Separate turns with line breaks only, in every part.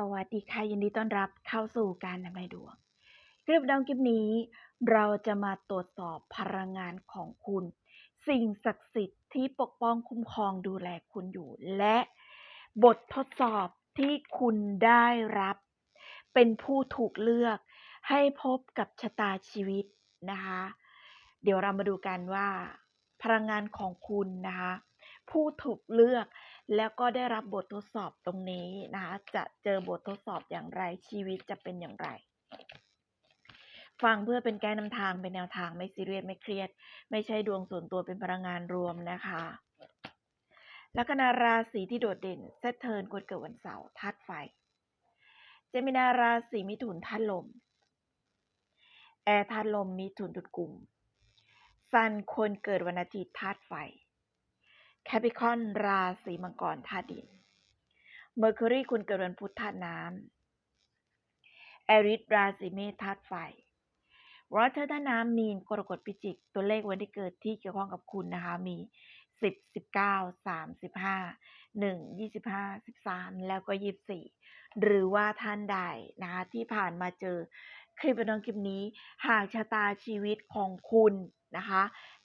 สวัสดีค่ะยินดีต้อนรับเข้าสู่การทำนายดวงคลิปดองคลิปนี้ เราจะมาตรวจสอบพลังงานของคุณ สิ่งศักดิ์สิทธิ์ที่ปกป้องคุ้มครองดูแลคุณอยู่ และบททดสอบที่คุณได้รับ เป็นผู้ถูกเลือกให้พบกับชะตาชีวิตนะคะ เดี๋ยวเรามาดูกันว่า พลังงานของคุณนะคะ ผู้ถูกเลือก แล้วก็ได้รับบททดสอบตรงนี้นะคะจะเจอบททดสอบอย่างไรชีวิตจะเป็นอย่างไร ฟังเพื่อเป็นแก้นำทางเป็นแนวทางไม่ซีเรียสไม่เครียด ไม่ใช่ดวงส่วนตัวเป็นพลังงานรวมนะคะลัคนาราศีที่โดดเด่นเซตเทิร์นคนเกิดวันเสาร์ธาตุไฟ เจมินาราศีมิถุนธาตุลม แอร์ธาตุลมมิถุนตุดกลุ่มซันคนเกิดวันอาทิตย์ธาตุไฟ แคปิคอนราศีมังกรธาตุดินเมอร์คิวรีคุณเกิดวันพุธธาตุน้ำแอริสราศีเมษธาตุไฟวอเตอร์ธาตุน้ำมีนกรกฎพิจิก ตัวเลขวันที่เกิดที่เกี่ยวข้องกับคุณนะคะ มีสิบสิบเก้าสามสิบห้าหนึ่งยี่สิบห้าสิบสามแล้วก็ยี่สิบสี่หรือว่าท่านใดนะคะที่ผ่านมาเจอคลิปน้องคลิปนี้ หากชะตาชีวิตของคุณ นะคะ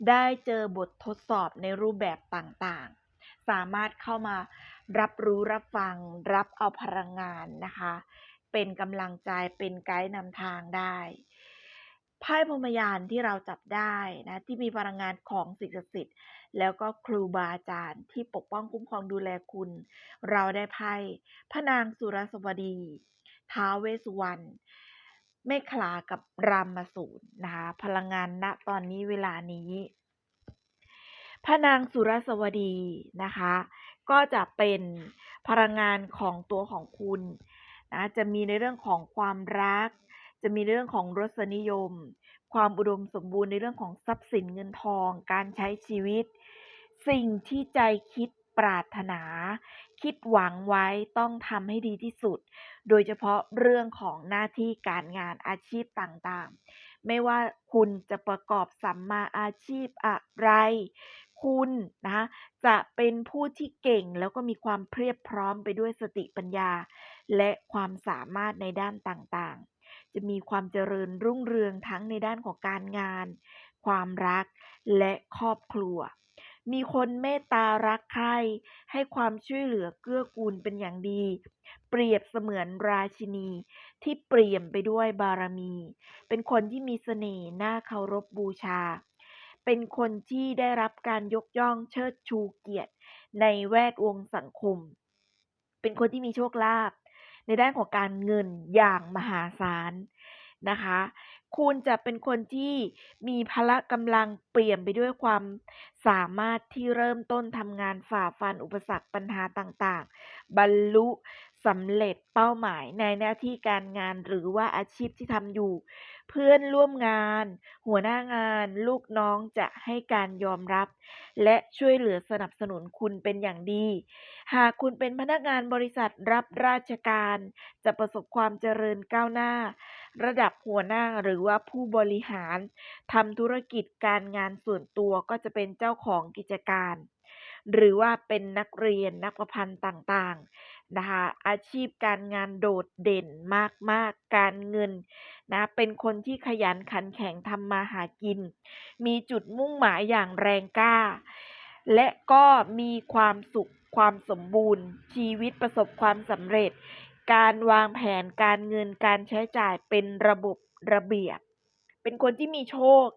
ได้เจอบททดสอบในรูปแบบต่างๆ สามารถเข้ามารับรู้รับฟัง รับเอาพลังงานนะคะ เป็นกำลังใจเป็นไกด์นำทางได้ไพ่พรมยานที่เราจับได้นะที่มีพลังงานของสิ่งศักดิ์สิทธิ์แล้วก็ครูบาอาจารย์ที่ปกป้องคุ้มครองดูแลคุณ เราได้ไพ่พระนางสุรสวดี ท้าวเวสสุวรรณ เมฆลากับรามสูรนะคะพลังงานณตอนนี้เวลานี้พระนางสุรสวดีนะคะ ก็จะเป็นพลังงานของตัวของคุณนะจะมีในเรื่องของความรัก จะมีในเรื่องของรสนิยม ความอุดมสมบูรณ์ในเรื่องของทรัพย์สินเงินทอง การใช้ชีวิต สิ่งที่ใจคิด ปรารถนา คิดหวังไว้ต้องทำให้ดีที่สุด โดยเฉพาะเรื่องของหน้าที่การงานอาชีพต่างๆ ไม่ว่าคุณจะประกอบสัมมาอาชีพอะไร คุณนะจะเป็นผู้ที่เก่งแล้วก็มีความเพียบพร้อมไปด้วยสติปัญญา และความสามารถในด้านต่างๆ จะมีความเจริญรุ่งเรืองทั้งในด้านของการงาน ความรักและครอบครัว มีคนเมตตารักใคร่ให้ความช่วยเหลือเกื้อกูลเป็นอย่างดี เปรียบเสมือนราชินีที่เปลี่ยมไปด้วยบารมี เป็นคนที่มีเสน่ห์น่าเคารพบูชา เป็นคนที่ได้รับการยกย่องเชิดชูเกียรติในแวดวงสังคม เป็นคนที่มีโชคลาภในด้านของการเงินอย่างมหาศาลนะคะ คุณจะเป็นคนที่มีพละกำลังเปลี่ยนไปด้วยความสามารถที่เริ่มต้นทำงานฝ่าฟันอุปสรรคปัญหาต่างๆ บรรลุสำเร็จเป้าหมายในหน้าที่การงานหรือว่าอาชีพที่ทำอยู่ เพื่อนร่วมงาน หัวหน้างาน ลูกน้องจะให้การยอมรับ และช่วยเหลือสนับสนุนคุณเป็นอย่างดี หากคุณเป็นพนักงานบริษัทรับราชการ จะประสบความเจริญก้าวหน้า ระดับหัวหน้าหรือว่าผู้บริหารทำธุรกิจการงานส่วนตัวก็จะเป็นเจ้าของกิจการ หรือว่าเป็นนักเรียนนักประพันธ์ต่างๆนะคะอาชีพการงานโดดเด่นมากๆ การเงินนะเป็นคนที่ขยันขันแข็งทำมาหากิน มีจุดมุ่งหมายอย่างแรงกล้า และก็มีความสุขความสมบูรณ์ ชีวิตประสบความสำเร็จ การวางแผนการเงินการใช้จ่ายเป็นระบบระเบียบ เป็นคนที่มีโชค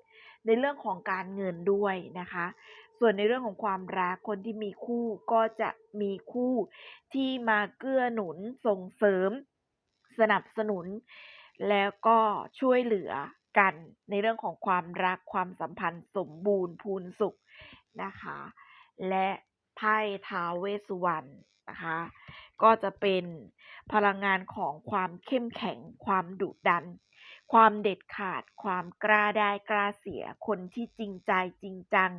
ในเรื่องของการเงินด้วยนะคะ ส่วนในเรื่องของความรักคนที่มีคู่ก็จะมีคู่ที่มาเกื้อหนุนส่งเสริม สนับสนุน แล้วก็ช่วยเหลือกันในเรื่องของความรักความสัมพันธ์สมบูรณ์พูนสุขนะคะ และไพ่ท้าวเวสวรรณนะคะ ก็จะเป็นพลังงานของความเข้มแข็ง ความดุดัน ความเด็ดขาด ความกล้าได้กล้าเสีย คนที่จริงใจจริงจัง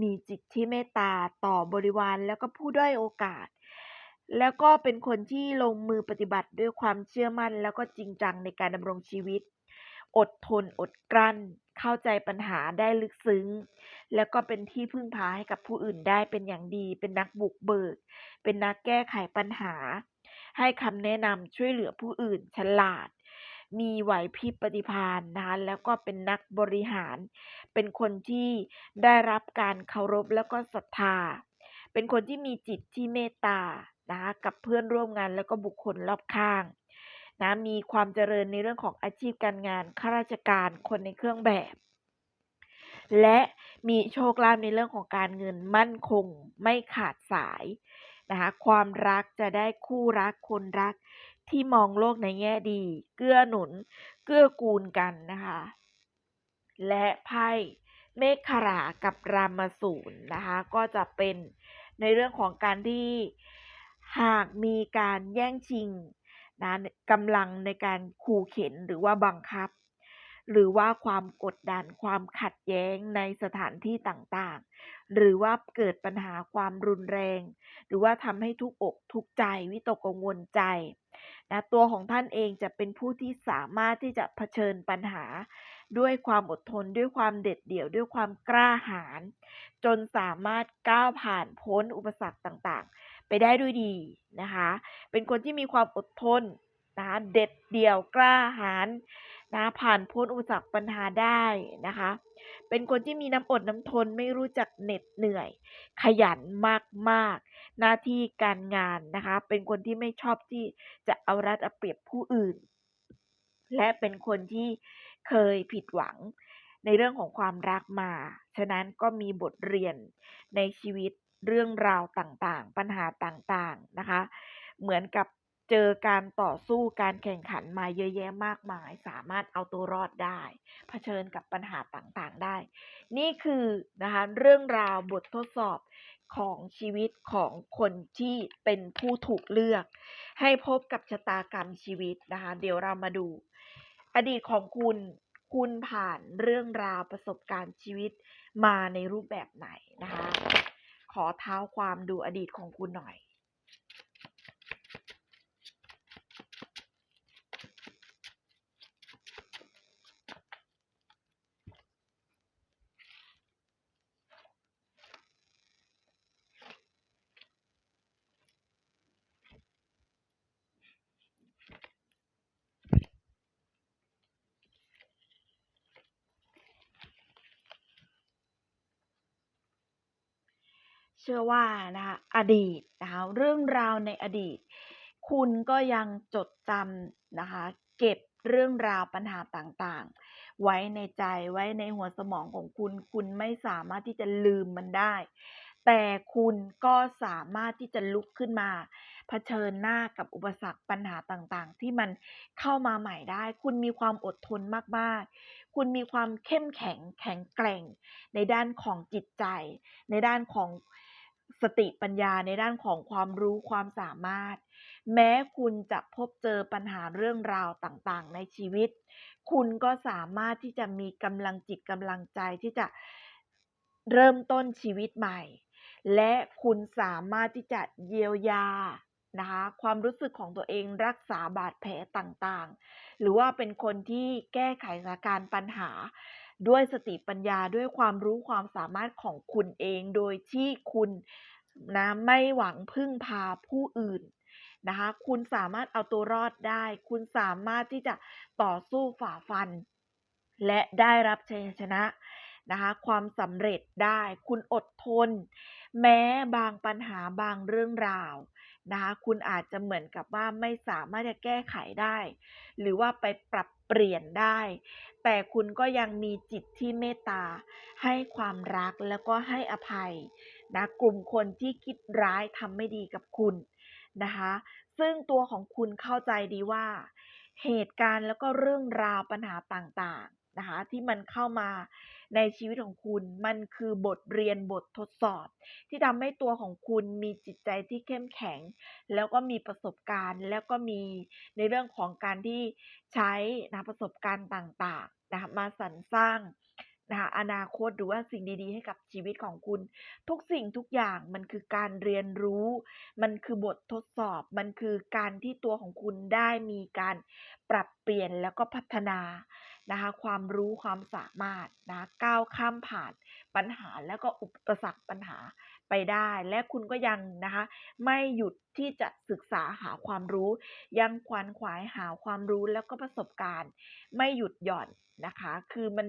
มีจิตที่เมตตาต่อบริวารแล้วก็ผู้ด้อยโอกาส แล้วก็เป็นคนที่ลงมือปฏิบัติด้วยความเชื่อมั่น แล้วก็จริงจังในการดำรงชีวิต อดทนอดกลั้น เข้าใจปัญหาได้ลึกซึ้ง แล้วก็เป็นที่พึ่งพาให้กับผู้อื่นได้เป็นอย่างดี เป็นนักบุกเบิก เป็นนักแก้ไขปัญหา ให้คำแนะนำช่วยเหลือผู้อื่นฉลาด มีไหวพริบปฏิภาณนะคะแล้วก็เป็นนักบริหาร เป็นคนที่ได้รับการเคารพแล้วก็ศรัทธา เป็นคนที่มีจิตที่เมตตานะคะกับเพื่อนร่วมงานแล้วก็บุคคลรอบข้าง นะมีความเจริญในเรื่องของอาชีพการงานข้าราชการคนในเครื่องแบบ และมีโชคลาภในเรื่องของการเงินมั่นคงไม่ขาดสายนะคะความรักจะได้คู่รักคนรักที่มองโลกในแง่ดี เกื้อหนุน เกื้อกูลกันนะคะ และไพ่เมฆขรากับรามสูรนะคะ ก็จะเป็นในเรื่องของการที่หากมีการแย่งชิง นะกำลังในการขู่เข็นหรือว่าบังคับ หรือว่าความกดดันความขัดแย้งในสถานที่ต่างๆ หรือว่าเกิดปัญหาความรุนแรง หรือว่าทำให้ทุกอกทุกใจวิตกกังวลใจนะตัวของท่านเองจะเป็นผู้ที่สามารถที่จะเผชิญปัญหา ด้วยความอดทนด้วยความเด็ดเดี่ยวด้วยความกล้าหาญจนสามารถก้าวผ่านพ้นอุปสรรคต่างๆ ไปได้ด้วยดีนะคะ เป็นคนที่มีความอดทนนะคะเด็ดเดี่ยวกล้าหาญนะผ่านพ้นอุปสรรคปัญหาได้นะคะ เป็นคนที่มีน้ำอดน้ำทนไม่รู้จักเหน็ดเหนื่อย ขยันมากๆ หน้าที่การงานนะคะ เป็นคนที่ไม่ชอบที่จะเอารัดเอาเปรียบผู้อื่น และเป็นคนที่เคยผิดหวังในเรื่องของความรักมา ฉะนั้นก็มีบทเรียนในชีวิต เรื่องราวต่างๆ ปัญหาต่างๆนะคะ เหมือนกับเจอการต่อสู้การแข่งขันมาเยอะแยะมากมาย สามารถเอาตัวรอดได้ เผชิญกับปัญหาต่างๆได้ นี่คือนะคะเรื่องราวบททดสอบของชีวิตของคนที่เป็นผู้ถูกเลือก ให้พบกับชะตากรรมชีวิตนะคะ เดี๋ยวเรามาดู อดีตของคุณคุณผ่านเรื่องราวประสบการณ์ชีวิตมาในรูปแบบไหนนะคะ ขอเท้าความดูอดีตของคุณหน่อย เชื่อว่านะคะอดีตนะคะเรื่องราวในอดีต คุณก็ยังจดจำนะคะเก็บเรื่องราวปัญหาต่างๆ ไว้ในใจไว้ในหัวสมองของคุณ คุณไม่สามารถที่จะลืมมันได้ แต่คุณก็สามารถที่จะลุกขึ้นมา เผชิญหน้ากับอุปสรรคปัญหาต่างๆ ที่มันเข้ามาใหม่ได้ คุณมีความอดทนมากๆ คุณมีความเข้มแข็งแข็งแกร่ง ในด้านของจิตใจ ในด้านของ สติปัญญาในด้านของความรู้ความสามารถ แม้คุณจะพบเจอปัญหาเรื่องราวต่างๆ ในชีวิต คุณก็สามารถที่จะมีกำลังจิตกำลังใจที่จะเริ่มต้นชีวิตใหม่ และคุณสามารถที่จะเยียวยานะคะความรู้สึกของตัวเองรักษาบาดแผลต่างๆ หรือว่าเป็นคนที่แก้ไขสถานการณ์ปัญหา ด้วยสติปัญญาด้วยความรู้ความสามารถของคุณเอง โดยที่คุณนะไม่หวังพึ่งพาผู้อื่นนะคะ คุณสามารถเอาตัวรอดได้ คุณสามารถที่จะต่อสู้ฝ่าฟัน และได้รับชัยชนะนะคะ ความสำเร็จได้ คุณอดทน แม้บางปัญหาบางเรื่องราวนะคะ คุณอาจจะเหมือนกับว่าไม่สามารถจะแก้ไขได้ หรือว่าไปปรับ เปลี่ยนได้ แต่คุณก็ยังมีจิตที่เมตตา ให้ความรักแล้วก็ให้อภัยนะกลุ่มคนที่คิดร้ายทำไม่ดีกับคุณนะคะซึ่งตัวของคุณเข้าใจดีว่า เหตุการณ์แล้วก็เรื่องราวปัญหาต่าง นะคะที่มันเข้ามาในชีวิตของคุณ มันคือบทเรียนบททดสอบ ที่ทำให้ตัวของคุณมีจิตใจที่เข้มแข็ง แล้วก็มีประสบการณ์ แล้วก็มีในเรื่องของการที่ใช้นะประสบการณ์ต่างๆนะคะมาสรรสร้างนะคะอนาคตหรือว่าสิ่งดีๆ ให้กับชีวิตของคุณ ทุกสิ่งทุกอย่างมันคือการเรียนรู้ มันคือบททดสอบ มันคือการที่ตัวของคุณได้มีการปรับเปลี่ยนแล้วก็พัฒนา นะคะความรู้ความสามารถนะก้าวข้ามผ่าน ปัญหาแล้วก็อุปสรรคปัญหาไปได้ และคุณก็ยังนะคะ ไม่หยุดที่จะศึกษาหาความรู้ ยังขวนขวายหาความรู้แล้วก็ประสบการณ์ ไม่หยุดหย่อนนะคะ คือมัน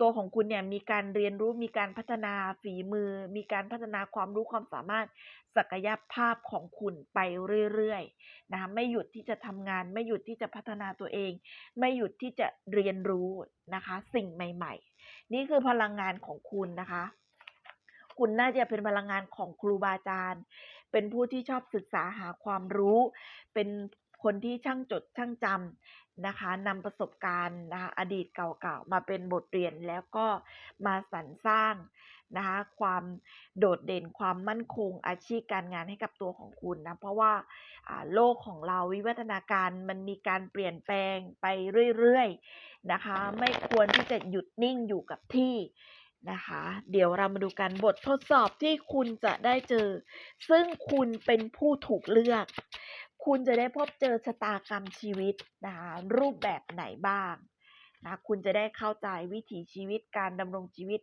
ตัวของคุณเนี่ยมีการเรียนรู้มีการพัฒนาฝีมือ มีการพัฒนาความรู้ความสามารถศักยภาพของคุณไปเรื่อยๆนะคะไม่หยุดที่จะทำงาน ไม่หยุดที่จะพัฒนาตัวเอง ไม่หยุดที่จะเรียนรู้นะคะ สิ่งใหม่ ๆ นี่คือพลังงานของคุณนะคะ คุณน่าจะเป็นพลังงานของครูบาอาจารย์ เป็นผู้ที่ชอบศึกษาหาความรู้ เป็นคนที่ช่างจดช่างจำ นะคะนำประสบการณ์นะคะอดีตเก่าๆ มาเป็นบทเรียนแล้วก็มาสรรสร้างนะคะความโดดเด่นความมั่นคงอาชีพการงานให้กับตัวของคุณนะ เพราะว่าอ่าโลกของเราวิวัฒนาการมันมีการเปลี่ยนแปลงไปเรื่อยๆนะคะ ไม่ควรที่จะหยุดนิ่งอยู่กับที่นะคะ เดี๋ยวเรามาดูกันบททดสอบที่คุณจะได้เจอ ซึ่งคุณเป็นผู้ถูกเลือก คุณจะได้พบเจอชะตากรรมชีวิตนะคะรูปแบบไหนบ้างนะคุณจะได้เข้าใจวิถีชีวิตการดำรงชีวิต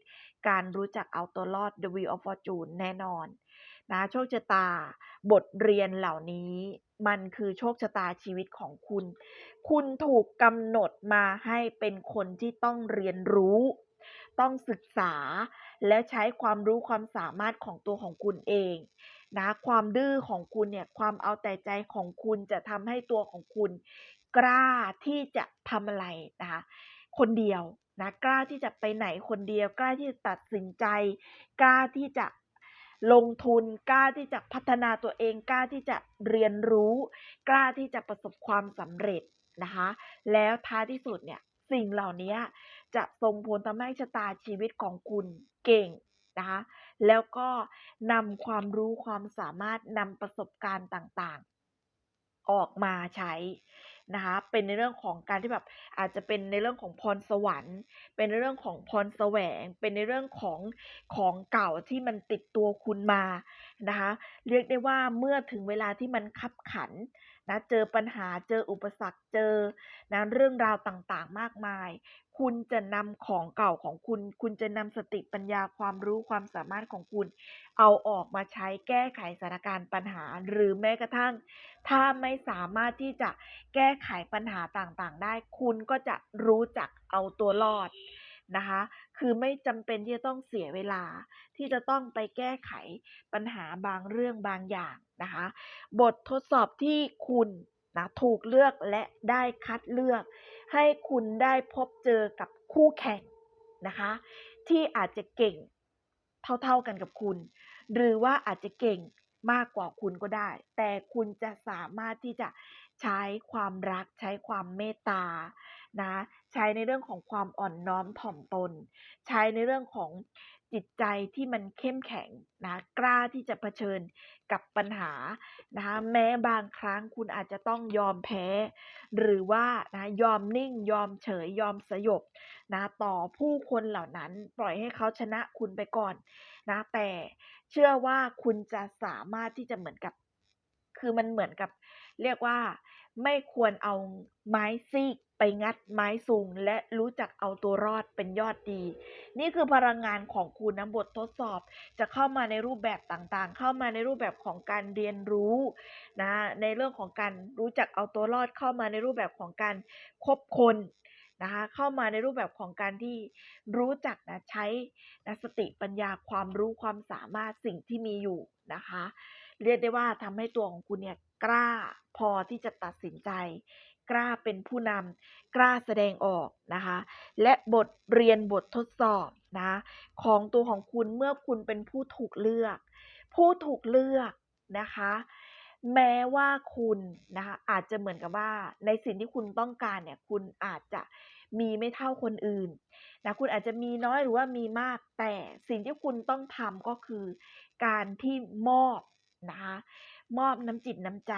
การรู้จักเอาตัวรอด The Wheel of Fortune แน่นอนนะโชคชะตาบทเรียนเหล่านี้ มันคือโชคชะตาชีวิตของคุณ คุณถูกกำหนดมาให้เป็นคนที่ต้องเรียนรู้ ต้องศึกษาและใช้ความรู้ความสามารถของตัวของคุณเอง นะความดื้อของคุณเนี่ยความเอาแต่ใจของคุณจะทำให้ตัวของคุณ กล้าที่จะทำอะไรนะคะคนเดียวนะกล้าที่จะไปไหนคนเดียว กล้าที่จะตัดสินใจ กล้าที่จะลงทุน กล้าที่จะพัฒนาตัวเอง กล้าที่จะเรียนรู้ กล้าที่จะประสบความสำเร็จนะคะแล้วท้ายที่สุดเนี่ยสิ่งเหล่านี้จะส่งผลทำให้ชะตาชีวิตของคุณเก่งนะคะ แล้วก็นำความรู้ความสามารถนำประสบการณ์ต่างๆ ออกมาใช้นะคะ เป็นในเรื่องของการที่แบบอาจจะเป็นในเรื่องของพรสวรรค์ เป็นในเรื่องของพรแสวง เป็นในเรื่องของของเก่าที่มันติดตัวคุณมานะคะ เรียกได้ว่าเมื่อถึงเวลาที่มันคับขันนะเจอปัญหาเจออุปสรรคเจอนะเรื่องราวต่างๆ มากมาย คุณจะนำของเก่าของคุณ คุณจะนำสติปัญญาความรู้ความสามารถของคุณ เอาออกมาใช้แก้ไขสถานการณ์ปัญหา หรือแม้กระทั่ง ถ้าไม่สามารถที่จะแก้ไขปัญหาต่างๆ ได้ คุณก็จะรู้จักเอาตัวรอดนะคะ คือไม่จำเป็นที่จะต้องเสียเวลา ที่จะต้องไปแก้ไขปัญหาบางเรื่องบางอย่างนะคะ บททดสอบที่คุณนะถูกเลือกและได้คัดเลือก ให้คุณได้พบเจอกับคู่แข่งนะคะ ที่อาจจะเก่งเท่าๆกันกับคุณ หรือว่าอาจจะเก่งมากกว่าคุณก็ได้ แต่คุณจะสามารถที่จะใช้ความรักใช้ความเมตตานะ ใช้ในเรื่องของความอ่อนน้อมถ่อมตน ใช้ในเรื่องของ จิตใจที่มันเข้มแข็งนะกล้าที่จะเผชิญกับปัญหานะคะแม้บางครั้งคุณอาจจะต้องยอมแพ้ หรือว่านะยอมนิ่งยอมเฉยยอมสยบนะต่อผู้คนเหล่านั้นปล่อยให้เขาชนะคุณไปก่อนนะแต่เชื่อว่าคุณจะสามารถที่จะเหมือนกับ คือมันเหมือนกับ เรียกว่าไม่ควรเอาไม้ซีก ไปงัดไม้สูงและรู้จักเอาตัวรอดเป็นยอดดี นี่คือพลังงานของคุณนะบททดสอบ จะเข้ามาในรูปแบบต่างๆ เข้ามาในรูปแบบของการเรียนรู้นะในเรื่องของการรู้จักเอาตัวรอดเข้ามาในรูปแบบของการคบคนนะคะเข้ามาในรูปแบบของการที่รู้จักนะใช้นะสติปัญญาความรู้ความสามารถสิ่งที่มีอยู่นะคะ เรียกได้ว่าทำให้ตัวของคุณเนี่ยกล้าพอที่จะตัดสินใจ กล้าเป็นผู้นำกล้าแสดงออกนะคะ และบทเรียนบททดสอบนะของตัวของคุณเมื่อคุณเป็นผู้ถูกเลือก ผู้ถูกเลือกนะคะ แม้ว่าคุณนะคะอาจจะเหมือนกับว่า ในสิ่งที่คุณต้องการเนี่ยคุณอาจจะมีไม่เท่าคนอื่นนะคุณอาจจะมีน้อยหรือว่ามีมากแต่สิ่งที่คุณต้องทำก็คือ การที่มอบนะคะมอบน้ำจิตน้ำใจ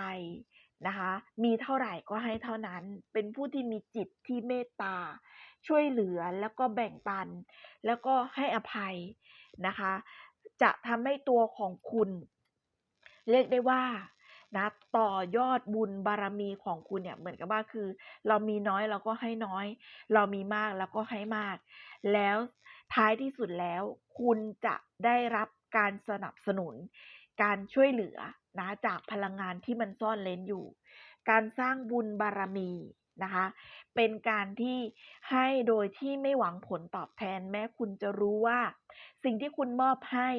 นะคะ มีเท่าไหร่ก็ให้เท่านั้น เป็นผู้ที่มีจิตที่เมตตา ช่วยเหลือแล้วก็แบ่งปัน แล้วก็ให้อภัยนะคะ จะทำให้ตัวของคุณ เรียกได้ว่านะต่อยอดบุญบารมีของคุณเนี่ยเหมือนกับว่าคือ เรามีน้อยเราก็ให้น้อย เรามีมากเราก็ให้มาก แล้วท้ายที่สุดแล้ว คุณจะได้รับการสนับสนุน การช่วยเหลือนะจากพลังงานที่มันซ่อนเล้นอยู่ การสร้างบุญบารมีนะคะ เป็นการที่ให้โดยที่ไม่หวังผลตอบแทน แม้คุณจะรู้ว่า สิ่งที่คุณมอบให้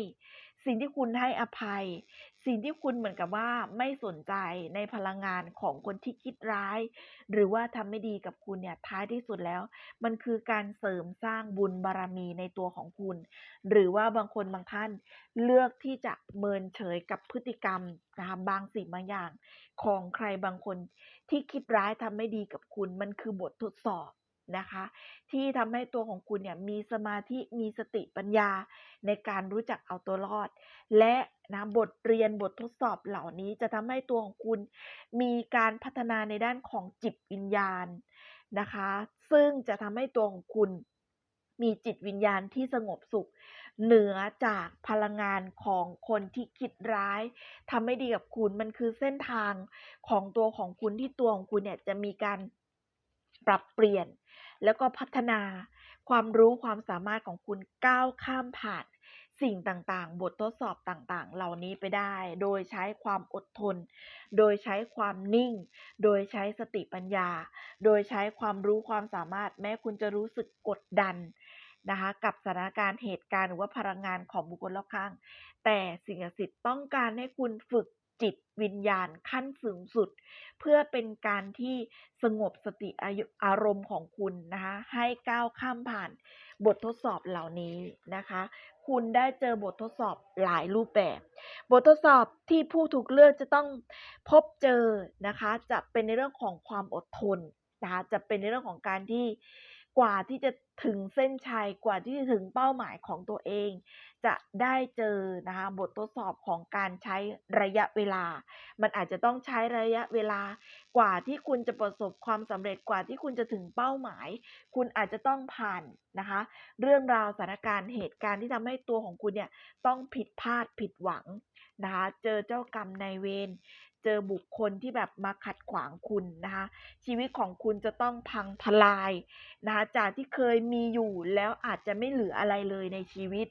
สิ่งที่คุณให้อภัย สิ่งที่คุณเหมือนกับว่าไม่สนใจในพลังงานของคนที่คิดร้าย หรือว่าทำไม่ดีกับคุณเนี่ยท้ายที่สุดแล้ว มันคือการเสริมสร้างบุญบารมีในตัวของคุณ หรือว่าบางคนบางท่านเลือกที่จะเมินเฉยกับพฤติกรรมนะคะบางสิ่งบางอย่าง ของใครบางคนที่คิดร้ายทำไม่ดีกับคุณ มันคือบททดสอบ นะคะ ที่ทำให้ตัวของคุณเนี่ยมีสมาธิมีสติปัญญาในการรู้จักเอาตัวรอด และนะบทเรียนบททดสอบเหล่านี้จะทำให้ตัวของคุณมีการพัฒนาในด้านของจิตวิญญาณนะคะ ซึ่งจะทำให้ตัวของคุณมีจิตวิญญาณที่สงบสุข เหนือจากพลังงานของคนที่คิดร้ายทำไม่ดีกับคุณมันคือเส้นทางของตัวของคุณที่ตัวของคุณเนี่ยจะมีการ ปรับเปลี่ยน แล้วก็พัฒนาความรู้ความสามารถของคุณก้าวข้ามผ่านสิ่งต่างๆ บททดสอบต่างๆ เหล่านี้ไปได้ โดยใช้ความอดทน โดยใช้ความนิ่ง โดยใช้สติปัญญา โดยใช้ความรู้ความสามารถ แม้คุณจะรู้สึกกดดันนะคะกับสถานการณ์เหตุการณ์หรือว่าพลังงานของบุคคลรอบข้าง แต่สิ่งศักดิ์สิทธิ์ต้องการให้คุณฝึก จิตวิญญาณขั้นสูงสุด เพื่อเป็นการที่สงบสติอารมณ์ของคุณนะคะให้ก้าวข้ามผ่านบททดสอบเหล่านี้นะคะ คุณได้เจอบททดสอบหลายรูปแบบ บททดสอบที่ผู้ถูกเลือกจะต้องพบเจอนะคะ จะเป็นในเรื่องของความอดทนนะคะจะเป็นในเรื่องของการที่ กว่าที่จะถึงเส้นชัยกว่าที่จะถึงเป้าหมายของตัวเอง จะได้เจอนะคะบททดสอบของการใช้ระยะเวลา มันอาจจะต้องใช้ระยะเวลากว่าที่คุณจะประสบความสำเร็จกว่าที่คุณจะถึงเป้าหมาย คุณอาจจะต้องผ่านนะคะ เรื่องราวสถานการณ์เหตุการณ์ที่ทำให้ตัวของคุณเนี่ยต้องผิดพลาดผิดหวัง นะคะเจอเจ้ากรรมนายเวรเจอบุคคลที่แบบมาขัดขวางคุณนะคะชีวิตของคุณจะต้องพังทลายนะคะจากที่เคยมีอยู่แล้วอาจจะไม่เหลืออะไรเลยในชีวิต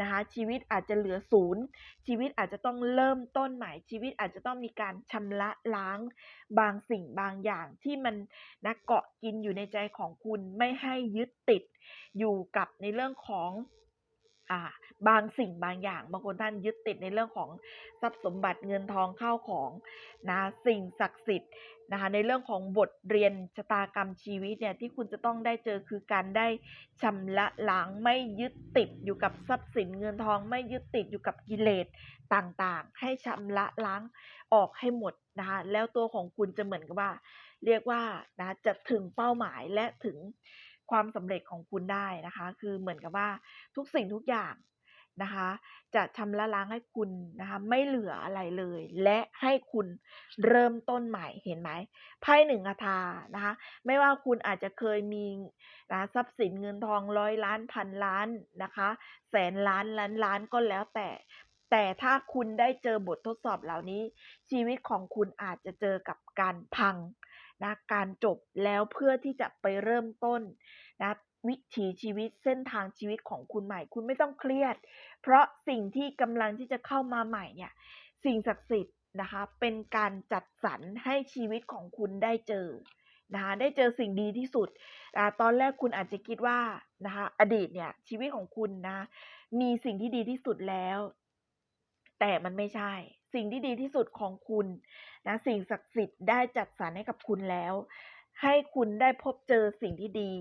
นะคะชีวิตอาจจะเหลือศูนย์ชีวิตอาจจะต้องเริ่มต้นใหม่ชีวิตอาจจะต้องมีการชำระล้างบางสิ่งบางอย่างที่มันนะเกาะกินอยู่ในใจของคุณไม่ให้ยึดติดอยู่กับในเรื่องของอ่า บางสิ่งบางอย่างบางคนท่านยึดติดในเรื่องของทรัพย์สมบัติเงินทองเข้าของนะสิ่งศักดิ์สิทธิ์นะคะในเรื่องของบทเรียนชะตากรรมชีวิตเนี่ยที่คุณจะต้องได้เจอคือการได้ชำระล้างไม่ยึดติดอยู่กับทรัพย์สินเงินทอง ไม่ยึดติดอยู่กับกิเลสต่างๆ ให้ชำระล้างออกให้หมดนะคะแล้วตัวของคุณจะเหมือนกับว่า เรียกว่านะจะถึงเป้าหมายและถึงความสำเร็จของคุณได้นะคะ คือเหมือนกับว่าทุกสิ่งทุกอย่าง นะคะ จะชำระล้างให้คุณนะคะ ไม่เหลืออะไรเลย และให้คุณเริ่มต้นใหม่เห็นไหมไพ่หนึ่งคาถานะคะ ไม่ว่าคุณอาจจะเคยมีนะทรัพย์สินเงินทองร้อยล้านพันล้านนะคะ แสนล้านล้านล้านก็แล้วแต่ แต่ถ้าคุณได้เจอบททดสอบเหล่านี้ ชีวิตของคุณอาจจะเจอกับการพังนะการจบแล้วเพื่อที่จะไปเริ่มต้นนะ วิถีชีวิตเส้นทางชีวิตของคุณใหม่ คุณไม่ต้องเครียด เพราะสิ่งที่กำลังที่จะเข้ามาใหม่เนี่ย สิ่งศักดิ์สิทธิ์นะคะ เป็นการจัดสรรให้ชีวิตของคุณได้เจอนะคะได้เจอสิ่งดีที่สุดอ่ตอนแรกคุณอาจจะคิดว่านะคะอดีตเนี่ยชีวิตของคุณนะ มีสิ่งที่ดีที่สุดแล้ว แต่มันไม่ใช่ สิ่งที่ดีที่สุดของคุณนะสิ่งศักดิ์สิทธิ์ได้จัดสรรให้กับคุณแล้ว ให้คุณได้พบเจอสิ่งที่ดี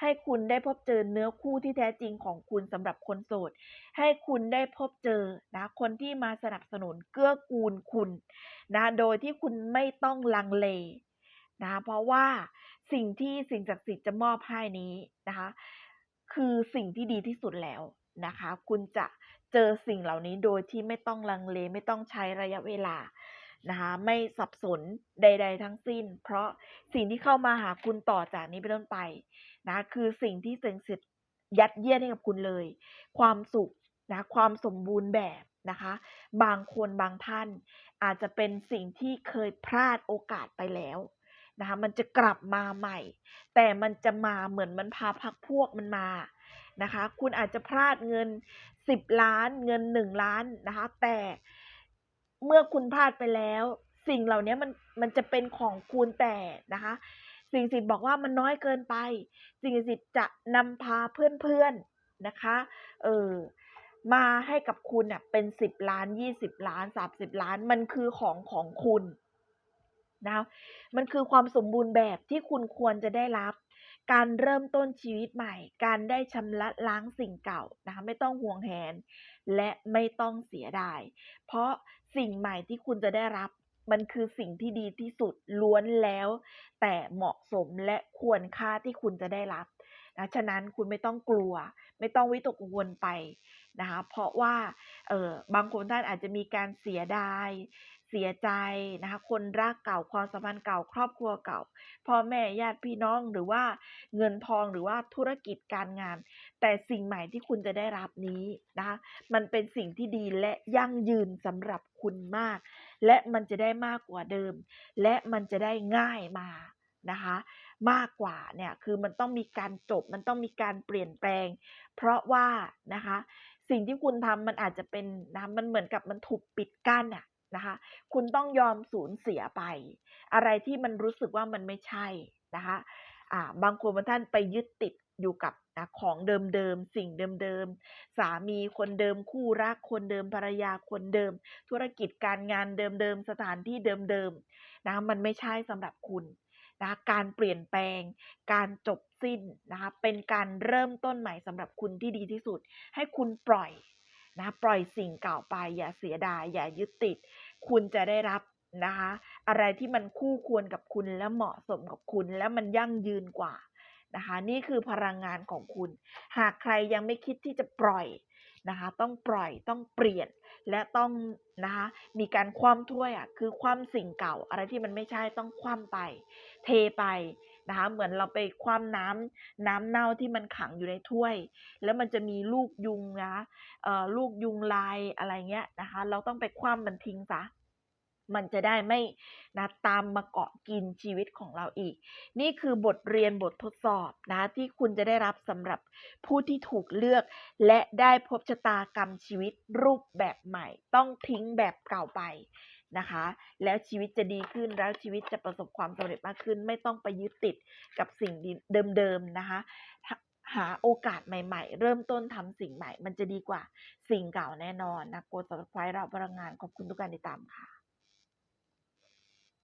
ให้คุณได้พบเจอเนื้อคู่ที่แท้จริงของคุณสำหรับคนโสด ให้คุณได้พบเจอนะคนที่มาสนับสนุนเกื้อกูลคุณนะโดยที่คุณไม่ต้องลังเลนะเพราะว่าสิ่งที่สิ่งศักดิ์สิทธิ์จะมอบให้นี้นะคะ คือสิ่งที่ดีที่สุดแล้วนะคะ คุณจะเจอสิ่งเหล่านี้โดยที่ไม่ต้องลังเลไม่ต้องใช้ระยะเวลา นะคะไม่สับสนใด ๆ ทั้งสิ้น เพราะสิ่งที่เข้ามาหาคุณต่อจากนี้เป็นต้นไปนะคือสิ่งที่สิ่งสิทธิ์ยัดเยียดให้กับคุณเลย ความสุขนะความสมบูรณ์แบบนะคะ บางคนบางท่านอาจจะเป็นสิ่งที่เคยพลาดโอกาสไปแล้วนะคะมันจะกลับมาใหม่ แต่มันจะมาเหมือนมันพาพักพวกมันมานะคะ คุณอาจจะพลาดเงิน 10 ล้านเงิน 1 ล้านนะคะ แต่ เมื่อคุณพลาดไปแล้ว สิ่งเหล่านี้มันมันจะเป็นของคุณแต่นะคะสิ่งศักดิ์สิทธิ์บอกว่ามันน้อยเกินไป สิ่งศักดิ์สิทธิ์จะนำพาเพื่อนๆนะคะเออมาให้กับคุณเน่ะเป็น10ล้าน20ล้าน30ล้าน มันคือของของคุณนะคะมันคือความสมบูรณ์แบบที่คุณควรจะได้รับ การเริ่มต้นชีวิตใหม่ การได้ชำระล้างสิ่งเก่านะคะไม่ต้องห่วงแหน และไม่ต้องเสียดาย เพราะ สิ่งใหม่ที่คุณจะได้รับ มันคือสิ่งที่ดีที่สุดล้วนแล้ว แต่เหมาะสมและควรค่าที่คุณจะได้รับนะฉะนั้นคุณไม่ต้องกลัว ไม่ต้องวิตกกังวลไปนะคะเพราะว่าเออบางคนท่านอาจจะมีการเสียดาย เสียใจนะคะ คนรักเก่าความสัมพันธ์เก่าครอบครัวเก่าพ่อแม่ญาติพี่น้องหรือว่าเงินทองหรือว่าธุรกิจการงาน แต่สิ่งใหม่ที่คุณจะได้รับนี้นะคะมันเป็นสิ่งที่ดีและยั่งยืนสำหรับคุณมาก และมันจะได้มากกว่าเดิม และมันจะได้ง่ายมานะคะมากกว่าเนี่ยคือมันต้องมีการจบมันต้องมีการเปลี่ยนแปลง เพราะว่านะคะสิ่งที่คุณทำมันอาจจะเป็นนะมันเหมือนกับมันถูกปิดกั้นอะ นะคะ คุณต้องยอมสูญเสียไป อะไรที่มันรู้สึกว่ามันไม่ใช่นะคะอ่าบางคนบางท่านไปยึดติดอยู่กับนะของเดิมๆ สิ่งเดิมๆ สามีคนเดิมคู่รักคนเดิมภรรยาคนเดิม ธุรกิจการงานเดิมๆ สถานที่เดิมๆ นะมันไม่ใช่สำหรับคุณนะการเปลี่ยนแปลง การจบสิ้นนะคะเป็นการเริ่มต้นใหม่สำหรับคุณที่ดีที่สุด ให้คุณปล่อย นะปล่อยสิ่งเก่าไป อย่าเสียดายอย่ายึดติด คุณจะได้รับนะคะ อะไรที่มันคู่ควรกับคุณและเหมาะสมกับคุณและมันยั่งยืนกว่านะคะ นี่คือพลังงานของคุณ หากใครยังไม่คิดที่จะปล่อยนะคะ ต้องปล่อยต้องเปลี่ยนและต้องนะคะมีการคว่ำถ้วยอะคือคว่ำสิ่งเก่า อะไรที่มันไม่ใช่ต้องคว่ำไป เทไป นะคะ เหมือนเราไปคว่ำน้ำน้ำเน่าที่มันขังอยู่ในถ้วย แล้วมันจะมีลูกยุงนะเอ่อลูกยุงลายอะไรเงี้ยนะคะ เราต้องไปคว่ำมันทิ้งซะมันจะได้ไม่นะตามมาเกาะกินชีวิตของเราอีก นี่คือบทเรียนบททดสอบนะที่คุณจะได้รับสำหรับผู้ที่ถูกเลือก และได้พบชะตากรรมชีวิตรูปแบบใหม่ ต้องทิ้งแบบเก่าไป นะคะ แล้วชีวิตจะดีขึ้นแล้วชีวิตจะประสบความสำเร็จมากขึ้น ไม่ต้องไปยึดติดกับสิ่งเดิมๆนะคะ หาโอกาสใหม่ๆ เริ่มต้นทำสิ่งใหม่ มันจะดีกว่าสิ่งเก่าแน่นอนนะกด subscribe เราพลังงานขอบคุณทุกการติดตามค่ะ